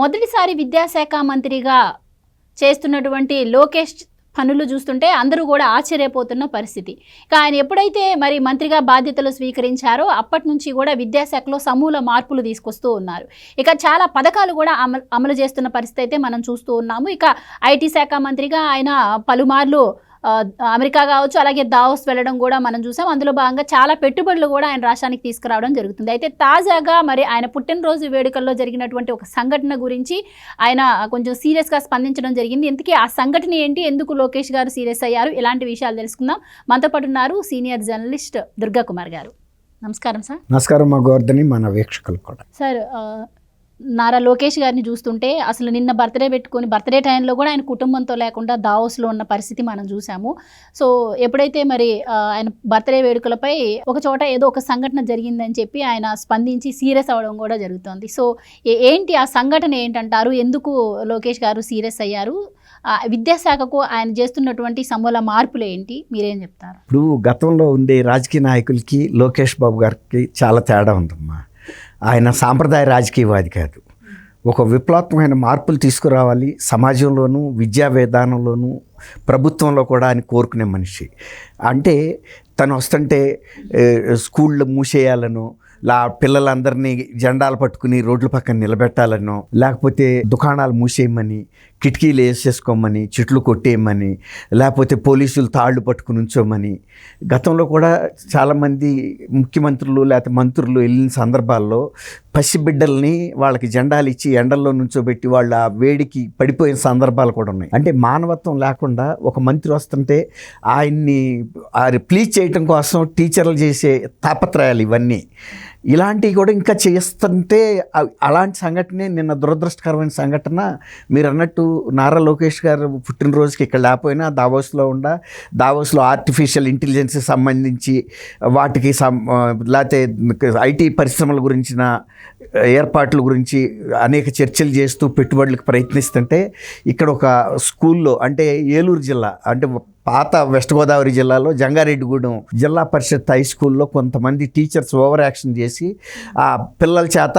మొదటిసారి విద్యాశాఖ మంత్రిగా చేస్తున్నటువంటి లోకేష్ పనులు చూస్తుంటే అందరూ కూడా ఆశ్చర్యపోతున్న పరిస్థితి. ఆయన ఎప్పుడైతే మరి మంత్రిగా బాధ్యతలు స్వీకరించారో అప్పటి నుంచి కూడా విద్యాశాఖలో సమూల మార్పులు తీసుకొస్తూ ఉన్నారు. ఇక చాలా పథకాలు కూడా అమలు అమలు చేస్తున్న పరిస్థితి అయితే మనం చూస్తూ ఉన్నాము. ఇక ఐటీ శాఖ మంత్రిగా ఆయన పలుమార్లు అమెరికా కావచ్చు అలాగే దావోస్ వెళ్ళడం కూడా మనం చూసాం. అందులో భాగంగా చాలా పెట్టుబడులు కూడా ఆయన రాష్ట్రానికి తీసుకురావడం జరుగుతుంది. అయితే తాజాగా మరి ఆయన పుట్టినరోజు వేడుకల్లో జరిగినటువంటి ఒక సంఘటన గురించి ఆయన కొంచెం సీరియస్గా స్పందించడం జరిగింది. ఇంతకీ ఆ సంఘటన ఏంటి? ఎందుకు లోకేష్ గారు సీరియస్ అయ్యారు? ఇలాంటి విషయాలు తెలుసుకుందాం. మనతో పాటు ఉన్నారు సీనియర్ జర్నలిస్ట్ దుర్గా కుమార్ గారు. నమస్కారం సార్. నమస్కారం మా గోవర్ధని మన వీక్షకులు కూడా. సార్ నారా లోకేష్ గారిని చూస్తుంటే అసలు నిన్న బర్త్డే పెట్టుకొని బర్త్డే టైంలో కూడా ఆయన కుటుంబంతో లేకుండా దావోస్లో ఉన్న పరిస్థితి మనం చూసాము. సో ఎప్పుడైతే మరి ఆయన బర్త్డే వేడుకలపై ఒక చోట ఏదో ఒక సంఘటన జరిగిందని చెప్పి ఆయన స్పందించి సీరియస్ అవ్వడం కూడా జరుగుతోంది. సో ఏంటి ఆ సంఘటన ఏంటంటారు? ఎందుకు లోకేష్ గారు సీరియస్ అయ్యారు? విద్యాశాఖకు ఆయన చేస్తున్నటువంటి సమూల మార్పులు ఏంటి? మీరేం చెప్తారు? ఇప్పుడు గతంలో ఉండే రాజకీయ నాయకులకి లోకేష్ బాబు గారికి చాలా తేడా ఉందమ్మా. ఆయన సాంప్రదాయ రాజకీయవాది కాదు. ఒక విప్లవాత్మకమైన మార్పులు తీసుకురావాలి సమాజంలోనూ విద్యా విధానంలోనూ ప్రభుత్వంలో కూడా ఆయన కోరుకునే మనిషి. అంటే తను వస్తుంటే స్కూళ్ళు మూసేయాలనో లా పిల్లలందరినీ జెండాలు పట్టుకుని రోడ్ల పక్కన నిలబెట్టాలనో లేకపోతే దుకాణాలు మూసేయమని కిటికీలు వేసేసుకోమని చెట్లు కొట్టేయమని లేకపోతే పోలీసులు తాళ్ళు పట్టుకుని ఉంచోమని. గతంలో కూడా చాలామంది ముఖ్యమంత్రులు లేకపోతే మంత్రులు వెళ్ళిన సందర్భాల్లో పసిబిడ్డల్ని వాళ్ళకి జెండాలు ఇచ్చి ఎండల్లో నుంచోబెట్టి వాళ్ళు ఆ వేడికి పడిపోయిన సందర్భాలు కూడా ఉన్నాయి. అంటే మానవత్వం లేకుండా ఒక మంత్రి వస్తుంటే ఆయన్ని ప్లీజ్ చేయటం కోసం టీచర్లు చేసే తాపత్రయాలు ఇవన్నీ. ఇలాంటివి కూడా ఇంకా చేస్తుంటే అలాంటి సంఘటనే నిన్న దురదృష్టకరమైన సంఘటన. మీరు అన్నట్టు నారా లోకేష్ గారు పుట్టినరోజుకి ఇక్కడ లేకపోయినా దావోస్లో ఉండ దావోస్లో ఆర్టిఫిషియల్ ఇంటెలిజెన్స్ సంబంధించి వాటికి సం లేకపోతే ఐటీ పరిశ్రమల గురించిన ఏర్పాట్ల గురించి అనేక చర్చలు చేస్తూ పెట్టుబడులకు ప్రయత్నిస్తుంటే ఇక్కడ ఒక స్కూల్లో అంటే ఏలూరు జిల్లా అంటే పాత వెస్ట్ గోదావరి జిల్లాలో జంగారెడ్డిగూడెం జిల్లా పరిషత్ హై స్కూల్లో కొంతమంది టీచర్స్ ఓవర్ యాక్షన్ చేసి ఆ పిల్లల చేత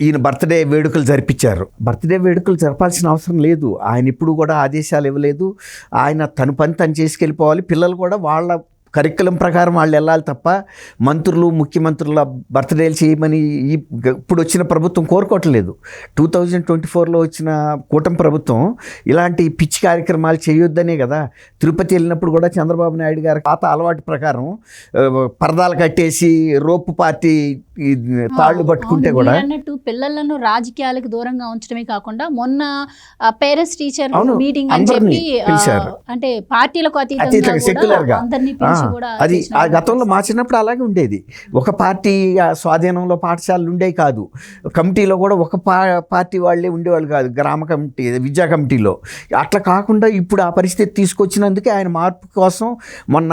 ఈయన బర్త్డే వేడుకలు జరిపించారు బర్త్డే వేడుకలు జరపాల్సిన అవసరం లేదు. ఆయన ఇప్పుడు కూడా ఆదేశాలు ఇవ్వలేదు. ఆయన తన పని తను చేసుకెళ్ళిపోవాలి. పిల్లలు కూడా వాళ్ళ కరికులం ప్రకారం వాళ్ళు వెళ్ళాలి తప్ప మంత్రులు ముఖ్యమంత్రుల బర్త్డేలు చేయమని ఇప్పుడు వచ్చిన ప్రభుత్వం కోరుకోవట్లేదు. టూ థౌజండ్ ట్వంటీ ఫోర్లో వచ్చిన కూటమి ప్రభుత్వం ఇలాంటి పిచ్చి కార్యక్రమాలు చేయొద్దనే కదా. తిరుపతి వెళ్ళినప్పుడు కూడా చంద్రబాబు నాయుడు గారి పాత అలవాటు ప్రకారం పరదాలు కట్టేసి రోపు పార్టీ తాళ్ళు పట్టుకుంటే కూడా అన్నట్టు పిల్లలను రాజకీయాలకు దూరంగా ఉంచడమే కాకుండా మొన్న పేరెంట్స్ టీచర్ మీటింగ్ అని చెప్పి. అంటే పార్టీలకు అతీతంగా, secular గా. అది ఆ గతంలో మా చిన్నప్పుడు అలాగే ఉండేది. ఒక పార్టీ స్వాధీనంలో పాఠశాలలు ఉండేవి కాదు. కమిటీలో కూడా ఒక పార్టీ వాళ్ళే ఉండేవాళ్ళు కాదు. గ్రామ కమిటీ విద్యా కమిటీలో. అట్లా కాకుండా ఇప్పుడు ఆ పరిస్థితి తీసుకొచ్చినందుకే ఆయన మార్పు కోసం మొన్న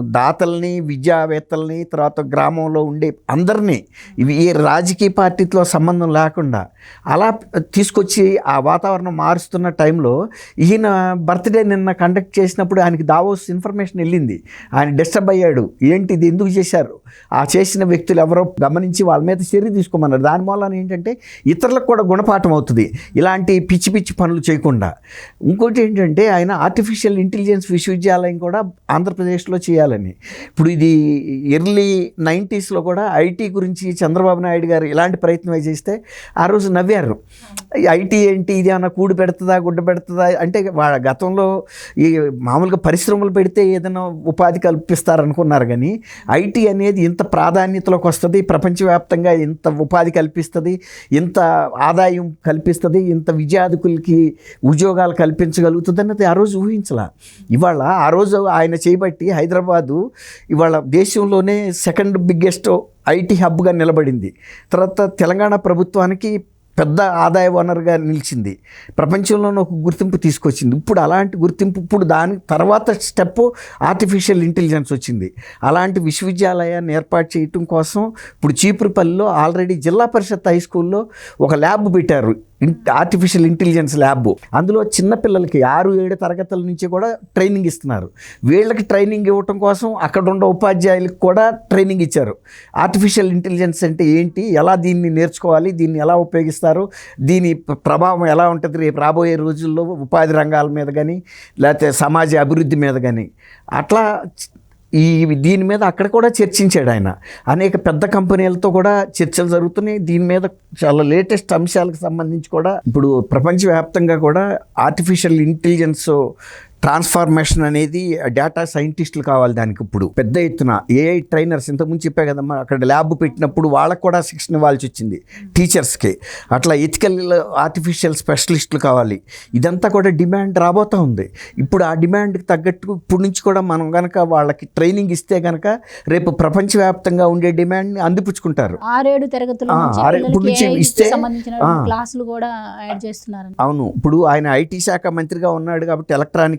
దాతల్ని విద్యావేత్తల్ని తర్వాత గ్రామంలో ఉండే అందరినీ ఇవి ఏ రాజకీయ పార్టీతో సంబంధం లేకుండా అలా తీసుకొచ్చి ఆ వాతావరణం మారుస్తున్న టైంలో ఈయన బర్త్డే నిన్న కండక్ట్ చేసినప్పుడు ఆయనకి దావోస్ ఇన్ఫర్మేషన్ వెళ్ళింది. ఆయన డిస్టర్బ్ అయ్యాడు. ఏంటి ఇది? ఎందుకు చేశారు? ఆ చేసిన వ్యక్తులు ఎవరో గమనించి వాళ్ళ మీద చర్య తీసుకోమన్నారు. దాని మూలన ఏంటంటే ఇతరులకు కూడా గుణపాఠం అవుతుంది. ఇలాంటి పిచ్చి పిచ్చి పనులు చేయకుండా. ఇంకోటి ఏంటంటే ఆయన ఆర్టిఫిషియల్ ఇంటెలిజెన్స్ విశ్వవిద్యాలయం కూడా ఆంధ్రప్రదేశ్లో చేయాలని. ఇప్పుడు ఇది ఎర్లీ నైంటీస్లో కూడా ఐటీ గురించి చంద్రబాబు నాయుడు గారు ఇలాంటి ప్రయత్నం చేస్తే ఆ రోజు నవ్వారు. ఐటీ ఏంటి ఇది ఏమన్నా కూడి పెడుతుందా గుడ్డ పెడుతుందా? అంటే వాళ్ళ గతంలో ఈ మామూలుగా పరిశ్రమలు పెడితే ఏదైనా ఉపాధి కల్పిస్తారనుకున్నారు కానీ ఐటీ అనేది ఇంత ప్రాధాన్యతలోకి వస్తుంది ప్రపంచవ్యాప్తంగా ఇంత ఉపాధి కల్పిస్తుంది ఇంత ఆదాయం కల్పిస్తుంది ఇంత విద్యార్థులకి ఉద్యోగాలు కల్పించగలుగుతుంది అన్నది ఆ రోజు ఊహించలా. ఇవాళ ఆ రోజు ఆయన చేయబట్టి హైదరాబాదు ఇవాళ దేశంలోనే సెకండ్ బిగ్గెస్ట్ ఐటీ హబ్గా నిలబడింది. తర్వాత తెలంగాణ ప్రభుత్వానికి పెద్ద ఆదాయ వనరుగా నిలిచింది. ప్రపంచంలోనే ఒక గుర్తింపు తీసుకొచ్చింది. ఇప్పుడు అలాంటి గుర్తింపు ఇప్పుడు దాని తర్వాత స్టెప్ ఆర్టిఫిషియల్ ఇంటెలిజెన్స్ వచ్చింది. అలాంటి విశ్వవిద్యాలయాన్ని ఏర్పాటు చేయటం కోసం ఇప్పుడు చీపురుపల్లిలో ఆల్రెడీ జిల్లా పరిషత్ హై స్కూల్లో ఒక ల్యాబ్ పెట్టారు. ఆర్టిఫిషియల్ ఇంటెలిజెన్స్ ల్యాబ్ అందులో చిన్నపిల్లలకి ఆరు ఏడు తరగతుల నుంచి కూడా ట్రైనింగ్ ఇస్తున్నారు. వీళ్ళకి ట్రైనింగ్ ఇవ్వటం కోసం అక్కడ ఉన్న ఉపాధ్యాయులకు కూడా ట్రైనింగ్ ఇచ్చారు. ఆర్టిఫిషియల్ ఇంటెలిజెన్స్ అంటే ఏంటి? ఎలా దీన్ని నేర్చుకోవాలి? దీన్ని ఎలా ఉపయోగిస్తారు? దీని ప్రభావం ఎలా ఉంటుంది? రేపు రాబోయే రోజుల్లో ఉపాధి రంగాల మీద కానీ లేకపోతే సమాజ అభివృద్ధి మీద కానీ అట్లా ఈ దీని మీద అక్కడ కూడా చర్చించాడు ఆయన. అనేక పెద్ద కంపెనీలతో కూడా చర్చలు జరుగుతున్నాయి. దీని మీద చాలా లేటెస్ట్ అంశాలకు సంబంధించి కూడా ఇప్పుడు ప్రపంచవ్యాప్తంగా కూడా ఆర్టిఫిషియల్ ఇంటెలిజెన్స్ ట్రాన్స్ఫార్మేషన్ అనేది డేటా సైంటిస్టులు కావాలి దానికి ఇప్పుడు. పెద్ద ఎత్తున ఏఐ ట్రైనర్స్ ఇంతకుముందు చెప్పా కదమ్మా అక్కడ ల్యాబ్ పెట్టినప్పుడు వాళ్ళకు కూడా శిక్షణ ఇవ్వాల్సి వచ్చింది టీచర్స్కి. అట్లా ఎథికల్ ఆర్టిఫిషియల్ స్పెషలిస్టులు కావాలి. ఇదంతా కూడా డిమాండ్ రాబోతూ ఉంది. ఇప్పుడు ఆ డిమాండ్కి తగ్గట్టు ఇప్పుడు నుంచి కూడా మనం కనుక వాళ్ళకి ట్రైనింగ్ ఇస్తే కనుక రేపు ప్రపంచవ్యాప్తంగా ఉండే డిమాండ్ని అందిపుచ్చుకుంటారు. ఆరేడు తరగతుల ఇప్పుడు నుంచి ఇస్తే- సంబంధించిన ఆ. క్లాసులు కూడా యాడ్ చేస్తున్నారు అవును. ఇప్పుడు ఆయన ఐటీ శాఖ మంత్రిగా ఉన్నాడు కాబట్టి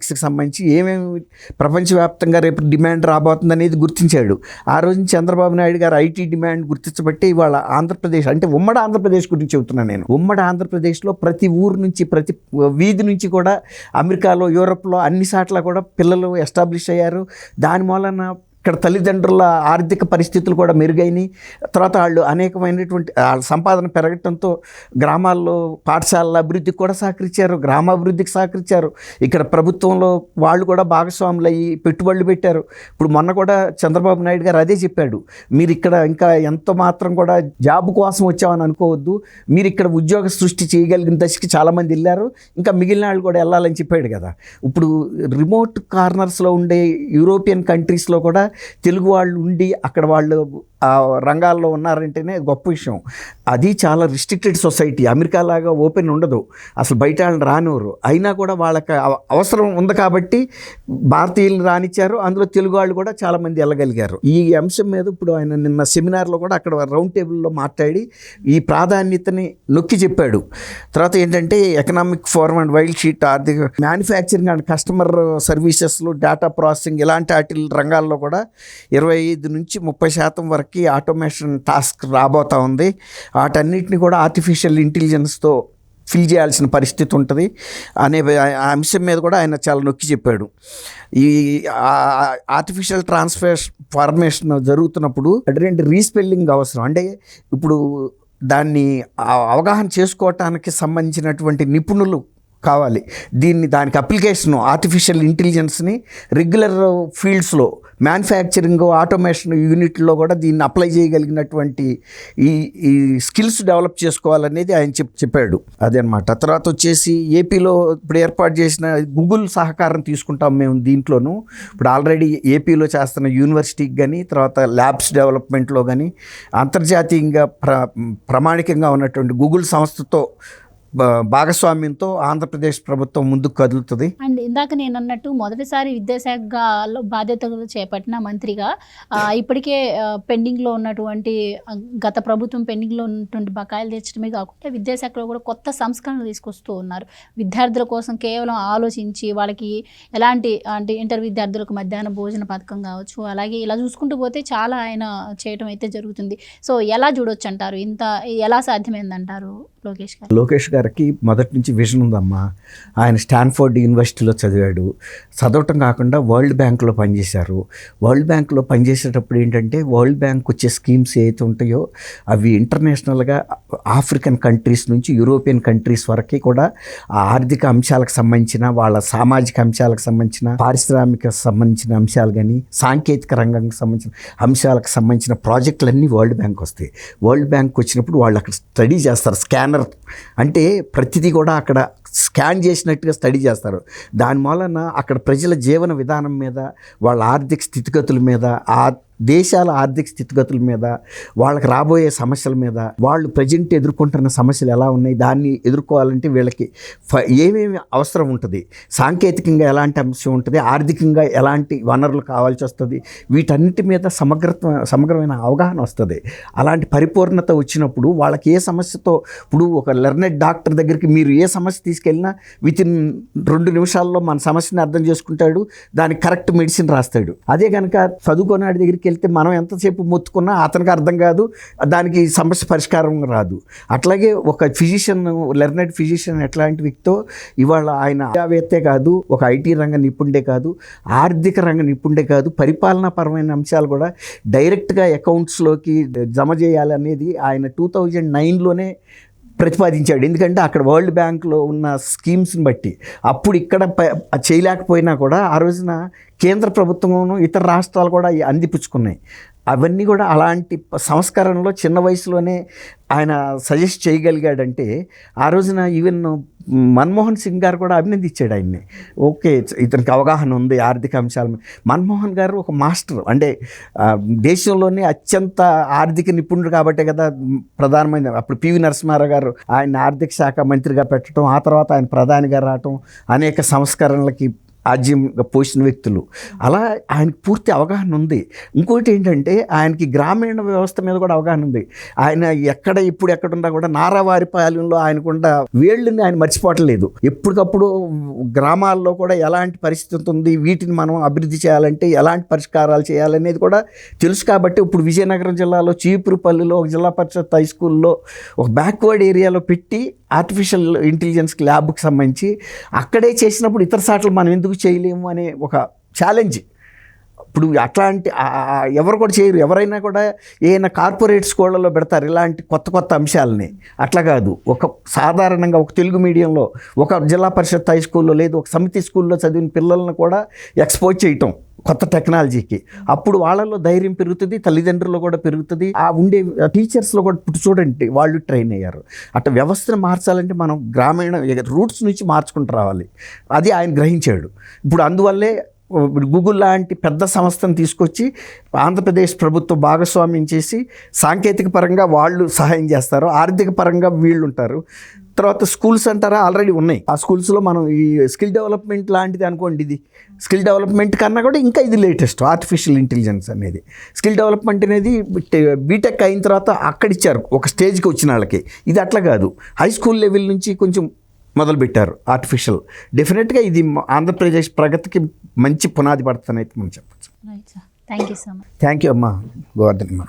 ఎలక్ట్రానిక్స్కి సంబంధించి ఏమేమి ప్రపంచవ్యాప్తంగా రేపు డిమాండ్ రాబోతుంది అనేది గుర్తించాడు. ఆ రోజు చంద్రబాబు నాయుడు గారు ఐటీ డిమాండ్ గుర్తించబట్టి ఇవాళ ఆంధ్రప్రదేశ్ అంటే ఉమ్మడి ఆంధ్రప్రదేశ్ గురించి చెబుతున్నాను నేను. ఉమ్మడి ఆంధ్రప్రదేశ్లో ప్రతి ఊరు నుంచి ప్రతి వీధి నుంచి కూడా అమెరికాలో యూరప్లో అన్ని సాట్ల కూడా పిల్లలు ఎస్టాబ్లిష్ అయ్యారు. దాని మూలన ఇక్కడ తల్లిదండ్రుల ఆర్థిక పరిస్థితులు కూడా మెరుగైనవి తర్వాత వాళ్ళు అనేకమైనటువంటి వాళ్ళ సంపాదన పెరగటంతో గ్రామాల్లో పాఠశాలల అభివృద్ధికి కూడా సహకరించారు గ్రామాభివృద్ధికి సహకరించారు. ఇక్కడ ప్రభుత్వంలో వాళ్ళు కూడా భాగస్వాములు అయ్యి పెట్టుబడులు పెట్టారు. ఇప్పుడు మొన్న కూడా చంద్రబాబు నాయుడు గారు అదే చెప్పాడు. మీరు ఇక్కడ ఇంకా ఎంత మాత్రం కూడా జాబ్ కోసం వచ్చామని అనుకోవద్దు. మీరు ఇక్కడ ఉద్యోగ సృష్టి చేయగలిగిన దశకి చాలామంది వెళ్ళారు. ఇంకా మిగిలిన వాళ్ళు కూడా వెళ్ళాలని చెప్పాడు కదా. ఇప్పుడు రిమోట్ కార్నర్స్లో ఉండే యూరోపియన్ కంట్రీస్లో కూడా తెలుగు వాళ్ళు ఉండి అక్కడ వాళ్ళు ఆ రంగాల్లో ఉన్నారంటేనే గొప్ప విషయం. అది చాలా రిస్ట్రిక్టెడ్ సొసైటీ అమెరికా లాగా ఓపెన్ ఉండదు. అసలు బయట వాళ్ళని రానివ్వరు. అయినా కూడా వాళ్ళకి అవసరం ఉంది కాబట్టి భారతీయులను రానిచ్చారు. అందులో తెలుగు వాళ్ళు కూడా చాలామంది వెళ్ళగలిగారు. ఈ అంశం మీద ఇప్పుడు ఆయన నిన్న సెమినార్లో కూడా అక్కడ రౌండ్ టేబుల్లో మాట్లాడి ఈ ప్రాధాన్యతని నొక్కి చెప్పాడు. తర్వాత ఏంటంటే economic forum and wild sheet ఆర్థిక మ్యానుఫ్యాక్చరింగ్ అండ్ కస్టమర్ సర్వీసెస్లు డేటా ప్రాసెసింగ్ ఇలాంటి వాటి రంగాల్లో కూడా ఇరవై ఐదు నుంచి ముప్పై శాతం వరకు ఆటోమేషన్ టాస్క్ రాబోతా ఉంది. వాటన్నిటిని కూడా ఆర్టిఫిషియల్ ఇంటెలిజెన్స్తో ఫిల్ చేయాల్సిన పరిస్థితి ఉంటుంది. అనే అంశం మీద కూడా ఆయన చాలా నొక్కి చెప్పాడు. ఈ ఆర్టిఫిషియల్ ట్రాన్స్ఫర్ ఫార్మేషన్ జరుగుతున్నప్పుడు అటువంటి రీస్పెల్లింగ్ అవసరం. అంటే ఇప్పుడు దాన్ని అవగాహన చేసుకోవటానికి సంబంధించినటువంటి నిపుణులు కావాలి. దీన్ని దానికి అప్లికేషన్ ఆర్టిఫిషియల్ ఇంటెలిజెన్స్ని రెగ్యులర్ ఫీల్డ్స్లో మ్యానుఫ్యాక్చరింగ్ ఆటోమేషన్ యూనిట్లో కూడా దీన్ని అప్లై చేయగలిగినటువంటి ఈ ఈ స్కిల్స్ డెవలప్ చేసుకోవాలనేది ఆయన చెప్ చెప్పాడు. అదనమాట తర్వాత వచ్చేసి ఏపీలో ఇప్పుడు ఏర్పాటు చేసిన గూగుల్ సహకారం తీసుకుంటాం మేము దీంట్లోనూ. ఇప్పుడు ఆల్రెడీ ఏపీలో చేస్తున్న యూనివర్సిటీకి కానీ తర్వాత ల్యాబ్స్ డెవలప్మెంట్లో కానీ అంతర్జాతీయంగా ప్ర ప్రామాణికంగా ఉన్నటువంటి గూగుల్ సంస్థతో భాగస్వామ్యంతో ఆంధ్రప్రదేశ్ ప్రభుత్వం ముందుకు కదులుతుంది. అండ్ ఇందాక నేను అన్నట్టు మొదటిసారి విద్యాశాఖ బాధ్యతలు చేపట్టిన మంత్రిగా ఆ, ఇప్పటికే పెండింగ్లో ఉన్నటువంటి గత ప్రభుత్వం పెండింగ్లో ఉన్నటువంటి బకాయిలు తెచ్చడమే కాకుండా విద్యాశాఖలో కూడా కొత్త సంస్కరణలు తీసుకొస్తూ ఉన్నారు. విద్యార్థుల కోసం కేవలం ఆలోచించి వాళ్ళకి ఎలాంటి అంటే ఇంటర్ విద్యార్థులకు మధ్యాహ్న భోజన పథకం కావచ్చు అలాగే ఇలా చూసుకుంటూ పోతే చాలా ఆయన చేయటం అయితే జరుగుతుంది. సో ఎలా చూడొచ్చు అంటారు ఇంత ఎలా సాధ్యమైందంటారు లోకేష్ గారు? లోకేష్ గారికి మొదటి నుంచి విజన్ ఉందమ్మా. ఆయన స్టాన్ఫోర్డ్ యూనివర్సిటీలో చదివాడు. చదవటం కాకుండా వరల్డ్ బ్యాంక్లో పనిచేశారు. వరల్డ్ బ్యాంక్లో పనిచేసేటప్పుడు ఏంటంటే వరల్డ్ బ్యాంక్ వచ్చే స్కీమ్స్ ఏవైతే ఉంటాయో అవి ఇంటర్నేషనల్గా ఆఫ్రికన్ కంట్రీస్ నుంచి యూరోపియన్ కంట్రీస్ వరకు కూడా ఆ ఆర్థిక అంశాలకు సంబంధించిన వాళ్ళ సామాజిక అంశాలకు సంబంధించిన పారిశ్రామిక సంబంధించిన అంశాలు కానీ సాంకేతిక రంగానికి సంబంధించిన అంశాలకు సంబంధించిన ప్రాజెక్టులన్నీ వరల్డ్ బ్యాంక్ వస్తాయి. వరల్డ్ బ్యాంక్ వచ్చినప్పుడు వాళ్ళు అక్కడ స్టడీ చేస్తారు. స్కానర్ అంటే ప్రతిదీ కూడా అక్కడ స్కాన్ చేసినట్టుగా స్టడీ చేస్తారు. దాని మూలన అక్కడ ప్రజల జీవన విధానం మీద వాళ్ళ ఆర్థిక స్థితిగతుల మీద ఆ దేశాల ఆర్థిక స్థితిగతుల మీద వాళ్ళకి రాబోయే సమస్యల మీద వాళ్ళు ప్రజెంట్ ఎదుర్కొంటున్న సమస్యలు ఎలా ఉన్నాయి దాన్ని ఎదుర్కోవాలంటే వీళ్ళకి ఫ ఏమేమి అవసరం ఉంటుంది సాంకేతికంగా ఎలాంటి అంశం ఉంటుంది ఆర్థికంగా ఎలాంటి వనరులు కావాల్సి వస్తుంది వీటన్నిటి మీద సమగ్రత్వ సమగ్రమైన అవగాహన వస్తుంది. అలాంటి పరిపూర్ణత వచ్చినప్పుడు వాళ్ళకి ఏ సమస్యతో ఇప్పుడు ఒక లెర్నెడ్ డాక్టర్ దగ్గరికి మీరు ఏ సమస్య తీసుకెళ్ళినా విత్ ఇన్ రెండు నిమిషాల్లో మన సమస్యని అర్థం చేసుకుంటాడు దానికి కరెక్ట్ మెడిసిన్ రాస్తాడు. అదే కనుక చదువుకున్నాడి దగ్గరికి తీసుకెళ్తే మనం ఎంతసేపు మొత్తుకున్నా అతనికి అర్థం కాదు దానికి సమస్య పరిష్కారం రాదు. అట్లాగే ఒక ఫిజిషియన్ లెర్నెడ్ ఫిజిషియన్ ఎట్లాంటి వ్యక్తితో ఇవాళ ఆయన విద్యావేత్తే కాదు ఒక ఐటీ రంగ నిపుణుడే కాదు ఆర్థిక రంగ నిపుణుడే కాదు పరిపాలనాపరమైన అంశాలు కూడా డైరెక్ట్గా అకౌంట్స్లోకి జమ చేయాలనేది ఆయన టూ థౌజండ్ నైన్లోనే ప్రతిపాదించాడు. ఎందుకంటే అక్కడ వరల్డ్ బ్యాంక్లో ఉన్న స్కీమ్స్ని బట్టి అప్పుడు ఇక్కడ చేయలేకపోయినా కూడా ఆ రోజున కేంద్ర ప్రభుత్వం ఇతర రాష్ట్రాలు కూడా అందిపుచ్చుకున్నాయి. అవన్నీ కూడా అలాంటి సంస్కరణలో చిన్న వయసులోనే ఆయన సజెస్ట్ చేయగలిగాడంటే ఆ రోజున ఈవెన్ మన్మోహన్ సింగ్ గారు కూడా అభినందించాడు ఆయన్ని. ఓకే ఇతనికి అవగాహన ఉంది ఆర్థిక అంశాల మన్మోహన్ గారు ఒక మాస్టర్ అంటే దేశంలోనే అత్యంత ఆర్థిక నిపుణుడు కాబట్టే కదా ప్రధానమైన అప్పుడు పివి నరసింహారావు గారు ఆయన ఆర్థిక శాఖ మంత్రిగా పెట్టడం ఆ తర్వాత ఆయన ప్రధానిగా రావటం అనేక సంస్కరణలకి ఆజ్యం పోసిన వ్యక్తులు. అలా ఆయనకి పూర్తి అవగాహన ఉంది. ఇంకోటి ఏంటంటే ఆయనకి గ్రామీణ వ్యవస్థ మీద కూడా అవగాహన ఉంది. ఆయన ఎక్కడ ఇప్పుడు ఎక్కడున్నా కూడా నారావారి పాలెంలో ఆయనకుండా వేళ్ళని ఆయన మర్చిపోవట్లేదు. ఎప్పటికప్పుడు గ్రామాల్లో కూడా ఎలాంటి పరిస్థితి ఉంది వీటిని మనం అభివృద్ధి చేయాలంటే ఎలాంటి పరిష్కారాలు చేయాలనేది కూడా తెలుసు కాబట్టి ఇప్పుడు విజయనగరం జిల్లాలో చీపురుపల్లిలో ఒక జిల్లా పరిషత్ హై స్కూల్లో ఒక బ్యాక్వర్డ్ ఏరియాలో పెట్టి ఆర్టిఫిషియల్ ఇంటెలిజెన్స్ ల్యాబ్కి సంబంధించి అక్కడే చేసినప్పుడు ఇతర సార్లు మనం ఎందుకు చేయలేము అనే ఒక ఛాలెంజ్ ఇప్పుడు అట్లాంటి ఎవరు కూడా చేయరు. ఎవరైనా కూడా ఏదైనా కార్పొరేట్ స్కూళ్ళలో పెడతారు ఇలాంటి కొత్త కొత్త అంశాలని. అట్లా కాదు. ఒక సాధారణంగా ఒక తెలుగు మీడియంలో ఒక జిల్లా పరిషత్ హై స్కూల్లో లేదు ఒక సమితి స్కూల్లో చదివిన పిల్లలను కూడా ఎక్స్పోజ్ చేయటం. కొత్త టెక్నాలజీకి. అప్పుడు వాళ్ళలో ధైర్యం పెరుగుతుంది తల్లిదండ్రులు కూడా పెరుగుతుంది. ఆ ఉండే టీచర్స్లో కూడా ఇప్పుడు చూడండి వాళ్ళు ట్రైన్ అయ్యారు. అట్లా వ్యవస్థను మార్చాలంటే మనం గ్రామీణ రూట్స్ నుంచి మార్చుకుంటూ రావాలి. అది ఆయన గ్రహించాడు. ఇప్పుడు అందువల్లే గూగుల్ లాంటి పెద్ద సంస్థను తీసుకొచ్చి ఆంధ్రప్రదేశ్ ప్రభుత్వం భాగస్వామ్యం చేసి సాంకేతిక పరంగా వాళ్ళు సహాయం చేస్తారు ఆర్థిక పరంగా వీళ్ళు ఉంటారు తర్వాత స్కూల్స్ అంటారా ఆల్రెడీ ఉన్నాయి. ఆ స్కూల్స్లో మనం ఈ స్కిల్ డెవలప్మెంట్ లాంటిది అనుకోండి ఇది. స్కిల్ డెవలప్మెంట్ కన్నా కూడా ఇంకా ఇది లేటెస్ట్ ఆర్టిఫిషియల్ ఇంటెలిజెన్స్ అనేది. స్కిల్ డెవలప్మెంట్ అనేది బీటెక్ అయిన తర్వాత అక్కడ ఇచ్చారు ఒక స్టేజ్కి వచ్చిన వాళ్ళకి. ఇది అట్లా కాదు. హై స్కూల్ లెవెల్ నుంచి కొంచెం మొదలుపెట్టారు ఆర్టిఫిషియల్. డెఫినెట్గా ఇది ఆంధ్రప్రదేశ్ ప్రగతికి మంచి పునాది పడుతుందని అయితే మనం చెప్పచ్చు. Thank you so much thank you అమ్మా. గోవర్ధన్ మన